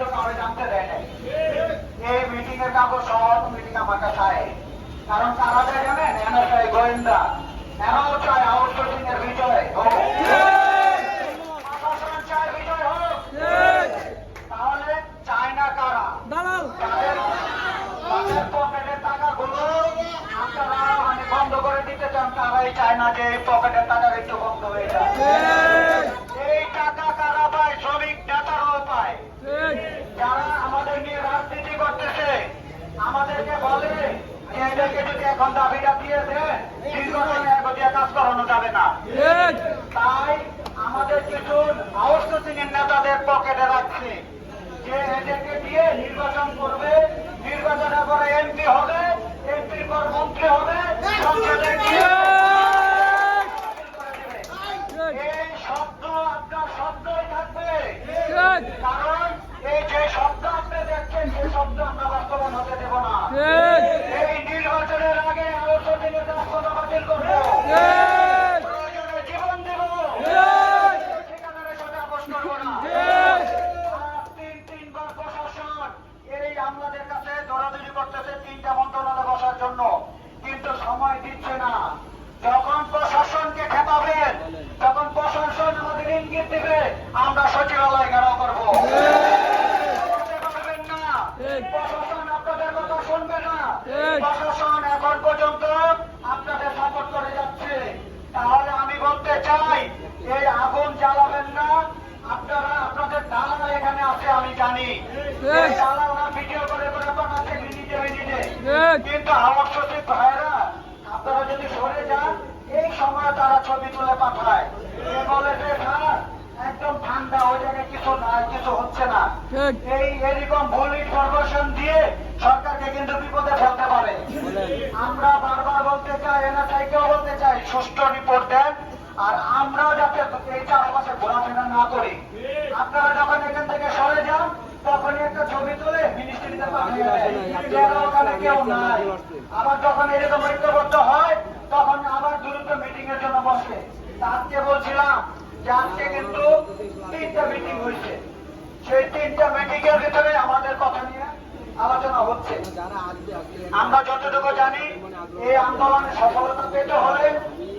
সরকার কিন্তু কাউকে জানতে দেয় নাই। এই মিটিং এর কাগজ সব মিটিং আমার কাছে কারণ তারা যায় জানেন? এনএসআই গোয়েন্দা। এরাও চায় আউটসোর্সিং এর বিজয় হোক। প্রশাসন চায় বিজয় হোক। তাহলে চায় না কারা? দালাল। তাদের তাদের পকেটের টাকাগুলো আপনারা বন্ধ করে দিতে চান তারাই চায় না যে পকেটের টাকা একটু বন্ধ হয়ে যায় এমপির পর মন্ত্রী হবে এই শব্দ আপনার শব্দই থাকবে কারণ এই যে শব্দ আপনি দেখছেন সেই শব্দ আমরা বাস্তবায়ন হতে দেব না এই নির্বাচনের আগে আলোচনা রাষ্ট্রপতি বাতিল করব প্রয়োজনে জীবন দেব ঠিকাদারের সাথে আপোষ করব না আজ তিন তিনবার প্রশাসন এই আমলাদের কাছে দৌড়াদৌড়ি করতেছে তিনটা মন্ত্রণালয়ে বসার জন্য কিন্তু সময় দিচ্ছে না যখন প্রশাসনকে খেপাবেন তখন প্রশাসন দিবে আমরা সচিবালয় ঘেরাও করব। করতে পারবেন না। প্রশাসন আপনাদের কথা শুনবে না। প্রশাসন এখন পর্যন্ত আপনাদের সাপোর্ট করে যাচ্ছে। তাহলে আমি বলতে চাই এই আগুন জ্বালাবেন না। আপনারা আপনাদের দালাল এখানে আছে আমি জানি। দালালরা ভিডিও করে করে পাঠাচ্ছে মিনিটে মিনিটে কিন্তু আমার সচিব ভাইরা আপনারা যদি সরে যান এই সময় তারা ছবি তুলে পাঠায়। বলে যে স্যার একদম ঠান্ডা ওই জায়গায় কিছু না কিছু হচ্ছে না। এই এরকম ভুল ইনফরমেশন দিয়ে সরকারকে কিন্তু বিপদে ফেলতে পারে। আমরা বারবার বলতে চাই এনএসআইকেও বলতে চাই সুষ্ঠু রিপোর্ট দেন। আর আমরাও যাতে এই চারপাশে ঘোরাফেরা না করি। আপনারা যখন এখান থেকে সরে যান তখনই একটা ছবি তুলে মিনিস্ট্রিতে পাঠিয়ে দেন। ওখানে কেউ নাই। আবার যখন এরকম ঐক্যবদ্ধ হয় তখন আবার দ্রুত মিটিং এর জন্য বসে। আজকে বলছিলাম যে আজকে কিন্তু তিনটা মিটিং হয়েছে সেই তিনটা মিটিং এর ভিতরে আমাদের কথা নিয়ে আলোচনা হচ্ছে। আমরা যতটুকু জানি এই আন্দোলনে সফলতা পেতে হলে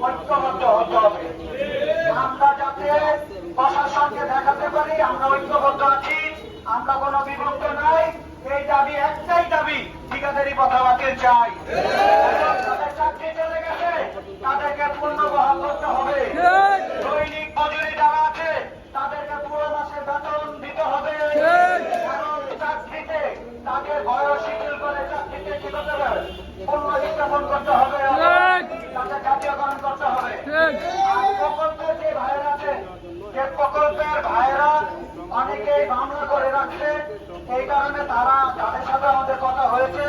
ঐক্যবদ্ধ হতে হবে। আমরা যাতে প্রশাসনকে দেখাতে পারি আমরা ঐক্যবদ্ধ আছি আমরা কোনো বিভক্ত নাই। এই দাবি একটাই দাবি ঠিকাদারি কথা বাতিল চাই যাদের চাকরি চলে গেছে তাদেরকে পূর্ণ বহাল করতে হবে দৈনিক মজুরি যারা আছে তাদেরকে পুরো মাসের বেতন দিতে হবে কারণ চাকরিতে তাদের বয়স শিথিল করে চাকরিতে কি করতে হবে পূর্ণ স্থাপন করতে হবে তাদের জাতীয়করণ করতে হবে আর প্রকল্পের যে ভাইয়েরা আছে যে প্রকল্পের ভাইয়েরা অনেকেই মামলা করে রাখছে। এই কারণে তারা যাদের সাথে আমাদের কথা হয়েছে,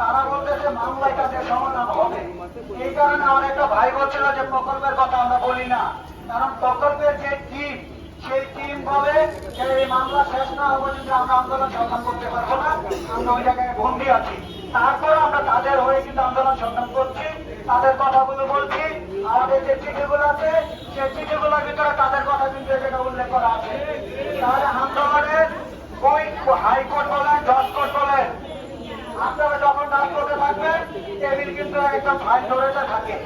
তারা বলতেছে মামলায় তাদের সমাধান হবে। এই কারণে আমার একটা ভাই বলছিল যে প্রকল্পের কথা আমরা বলি না। কারণ প্রকল্পের যে টিম সেই টিম বলে যে এই মামলা শেষ না হওয়া পর্যন্ত আমরা আন্দোলন সংগ্রাম করতে পারব না। আমরা ওই জায়গায় বন্দি আছি। তারপর আমরা তাদের হয়ে কিন্তু আন্দোলন সংগ্রাম করছি। তাদের কথাগুলো বলছি। আমাদের যে চিঠিগুলো আছে, সেই চিঠিগুলোর ভিতরে তাদের কথা কিন্তু এখানে উল্লেখ করা আছে। তাহলে আন্দোলনের ওই হাইকোর্ট বলেন, জজ কোর্ট বলেন। আপনারা যখন রাজপথে থাকবেন টেবিল কিন্তু একদম ভাই ধরে থাকে।